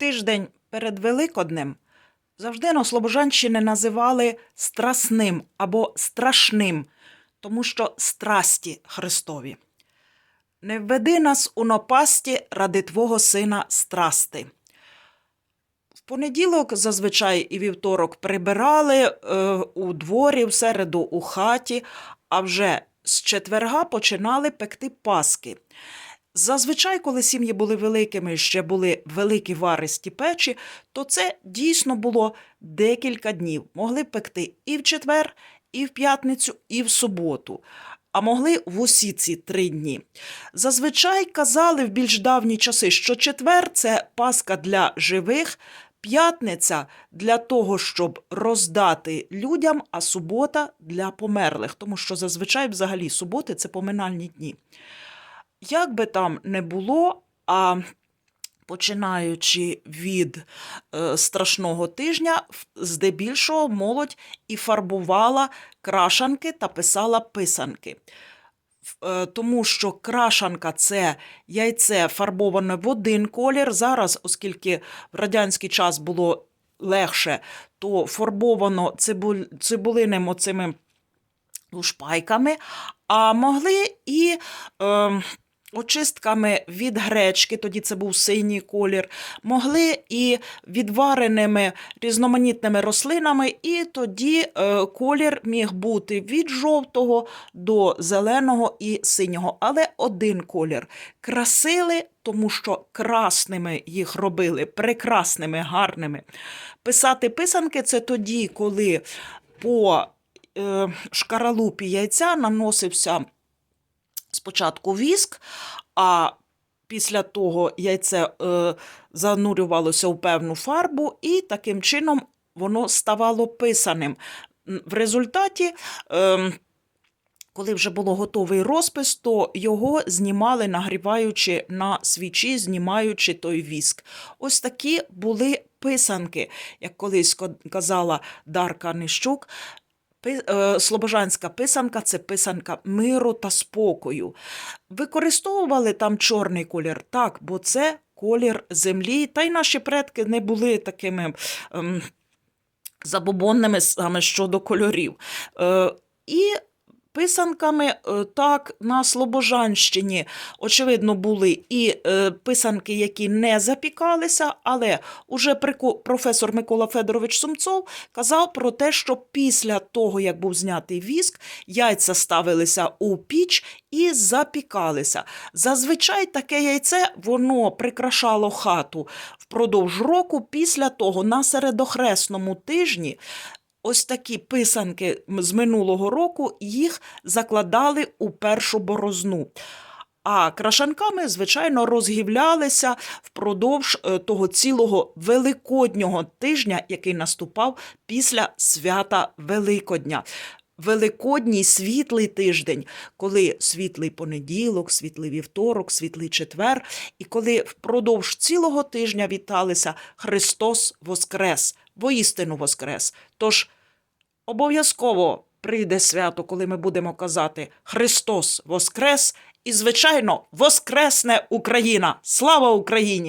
тиждень перед Великоднем завжди на Слобожанщини називали страсним або страшним, тому що страсті Христові. Не введи нас у напасті ради Твого Сина страсти. В понеділок зазвичай і вівторок прибирали е, у дворі, в середу у хаті, а вже з четверга починали пекти паски. Зазвичай, коли сім'ї були великими, ще були великі варисті печі, то це дійсно було декілька днів. Могли пекти і в четвер, і в п'ятницю, і в суботу. А могли в усі ці три дні. Зазвичай казали в більш давні часи, що четвер це паска для живих, п'ятниця для того, щоб роздати людям, а субота для померлих, тому що зазвичай взагалі суботи це поминальні дні. Як би там не було, а починаючи від е, страшного тижня, здебільшого молодь і фарбувала крашанки та писала писанки. Е, Тому що крашанка це яйце фарбоване в один колір. Зараз, оскільки в радянський час було легше, то фарбовано цибулиним оцими лушпайками, а могли і е, очистками від гречки, тоді це був синій колір, могли і відвареними різноманітними рослинами, і тоді е, колір міг бути від жовтого до зеленого і синього, але один колір. Красили, тому що красними їх робили, прекрасними, гарними. Писати писанки це тоді, коли по е, шкаралупі яйця наносився спочатку віск, а після того яйце е, занурювалося у певну фарбу, і таким чином воно ставало писаним. В результаті. Е, коли вже було готовий розпис, то його знімали, нагріваючи на свічі, знімаючи той віск. Ось такі були писанки, як колись казала Дарка Нищук. Е, Слобожанська писанка це писанка миру та спокою. Використовували там чорний колір, так, бо це колір землі. Та й наші предки не були такими ем, забобонними саме щодо кольорів. Е, і писанками е, так на Слобожанщині, очевидно, були і е, писанки, які не запікалися, але уже професор Микола Федорович Сумцов казав про те, що після того, як був знятий віск, яйця ставилися у піч і запікалися. Зазвичай таке яйце воно прикрашало хату впродовж року. Після того на середохресному тижні ось такі писанки з минулого року їх закладали у першу борозну. А крашанками, звичайно, розгівлялися впродовж е, того цілого великоднього тижня, який наступав після свята Великодня. Великодній світлий тиждень, коли світлий понеділок, світлий вівторок, світлий четвер, і коли впродовж цілого тижня віталися Христос Воскрес, воістину Воскрес. Тож обов'язково прийде свято, коли ми будемо казати Христос Воскрес, і, звичайно, Воскресне Україна! Слава Україні!